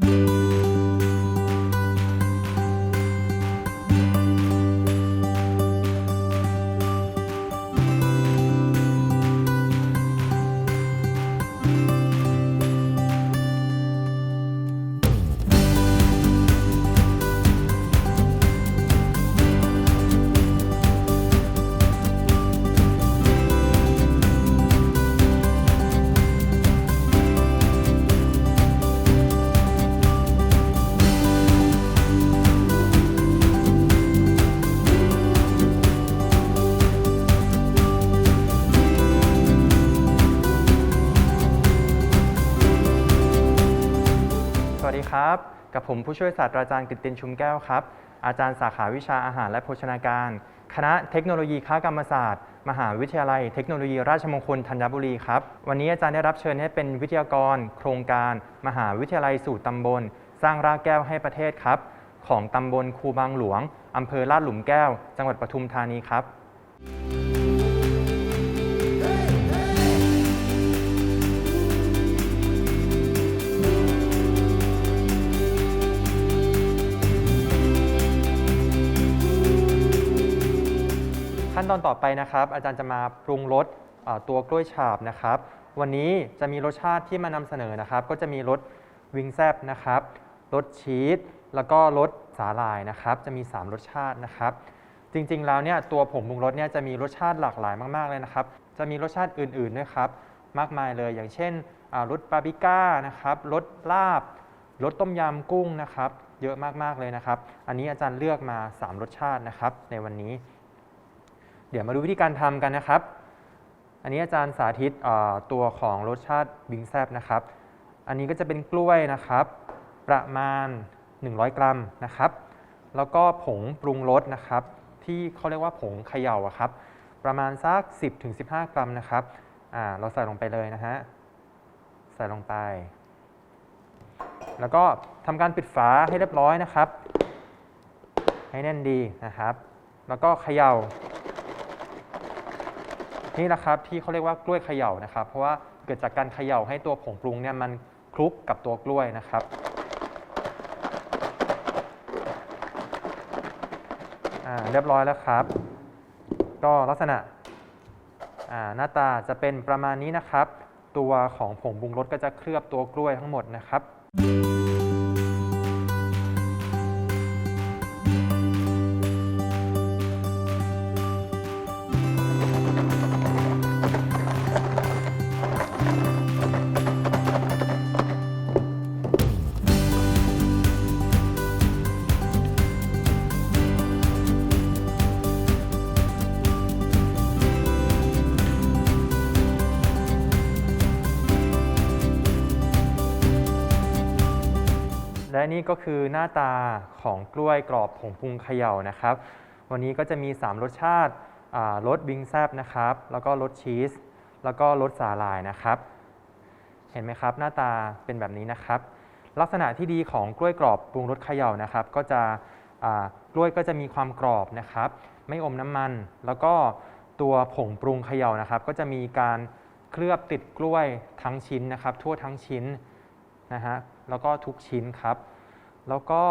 ส กับผมผู้ช่วยศาสตราจารย์กฤตินชุมแก้วครับ อาจารย์สาขาวิชาอาหารและโภชนาการ คณะเทคโนโลยีค้ากรรมศาสตร์ มหาวิทยาลัย เทคโนโลยีราชมงคลธัญบุรีครับ วันนี้อาจารย์ได้รับเชิญให้เป็นวิทยากร โครงการ มหาวิทยาลัยสู่ตำบล สร้างรากแก้วให้ประเทศครับ ของตำบลคูบางหลวงอำเภอลาดหลุมแก้ว จังหวัดปทุมธานีครับ ขั้นตอนต่อไปนะครับ อาจารย์จะมาปรุงรสตัวกล้วยฉาบนะครับ วันนี้จะมีรสชาติที่มานำเสนอนะครับ ก็จะมีรสวิงแซบนะครับรสชีสแล้วก็รสสาหร่ายนะครับ จะมี 3 รสชาตินะครับ จริงๆแล้วเนี่ยตัวผงปรุงรสเนี่ยจะมีรสชาติหลากหลายมาก ๆเลยนะครับ จะมีรสชาติอื่นๆด้วยครับมากมายเลยอย่างเช่นรสปาปริก้านะครับรสลาบรสต้มยำกุ้งนะครับ เยอะมากๆเลยนะครับ อันนี้อาจารย์เลือกมา 3 รสชาตินะครับ ในวันนี้ เดี๋ยวมาดูวิธีการทำกันนะครับ อันนี้อาจารย์สาธิตตัวของรสชาติบิงแซบนะครับ อันนี้ก็จะเป็นกล้วยนะครับ ประมาณ 100 กรัมนะครับ แล้วก็ผงปรุงรสนะครับ ที่เขาเรียกว่าผงเขย่าอะครับ ประมาณสัก 10-15 กรัมนะครับเราใส่ลงไปเลยนะฮะ ใส่ลงไป แล้วก็ทำการปิดฝาให้เรียบร้อยนะครับ ให้แน่นดีนะครับ แล้วก็เขย่า นี่แหละครับที่เขาเรียกว่ากล้วยเขย่านะครับ เพราะว่าเกิดจากการเขย่าให้ตัวผงปรุงเนี่ยมันคลุกกับตัวกล้วยนะครับเรียบร้อยแล้วครับ ก็ลักษณะหน้าตาจะเป็นประมาณนี้นะครับ ตัวของผงปรุงรสก็จะเคลือบตัวกล้วยทั้งหมดนะครับ และนี่ก็คือหน้าตาของกล้วยกรอบผงปรุงเขย่านะครับ วันนี้ก็จะมี 3 รสชาติรสบิงแซบนะครับ แล้วก็รสชีส แล้วก็รสสาหร่ายนะครับ เห็นไหมครับ หน้าตาเป็นแบบนี้นะครับ ลักษณะที่ดีของกล้วยกรอบปรุงรสเขย่านะครับ ก็จะกล้วยก็จะมีความกรอบนะครับ ไม่อมน้ำมัน แล้วก็ตัวผงปรุงเขย่านะครับ ก็จะมีการเคลือบติดกล้วยทั้งชิ้นนะครับ ทั่วทั้งชิ้น นะฮะแล้วก็ทุกชิ้นครับ แล้วก็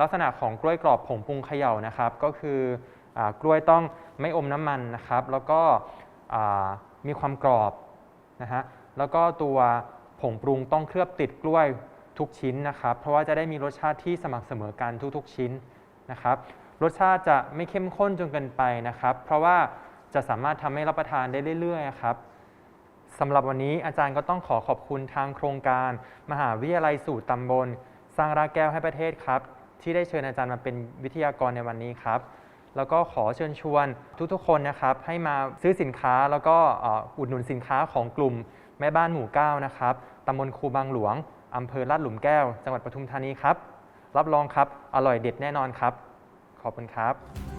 ลักษณะของกล้วยกรอบผงปรุงเขย่านะครับ ก็คืออกล้วยต้องไม่อมน้ำมันนะครับ แล้วก็มีความกรอบนะฮะแล้วก็ตัวผงปรุงต้องเคลือบติดกล้วยทุกชิ้นนะครับ เพราะว่าจะได้มีรสชาติที่สม่ำเสมอกันทุกๆชิ้นนะครับ รสชาติจะไม่เข้มข้นจนเกินไปนะครับ เพราะว่าจะสามารถทำให้รับประทานได้เรื่อยๆครับ สำหรับวันนี้อาจารย์ก็ต้องขอขอบคุณทางโครงการ มหาวิทยาลัยสู่ตำบล สร้างรากแก้วให้ประเทศครับ ที่ได้เชิญอาจารย์มาเป็นวิทยากรในวันนี้ครับ แล้วก็ขอเชิญชวนทุกๆคนนะครับ ให้มาซื้อสินค้าแล้วก็อุดหนุนสินค้าของกลุ่มแม่บ้านหมู่เก้านะครับตำบลคูบางหลวงอำเภอลาดหลุมแก้ว จังหวัดปทุมธานีครับ รับรองครับ อร่อยเด็ดแน่นอนครับ ขอบคุณครับ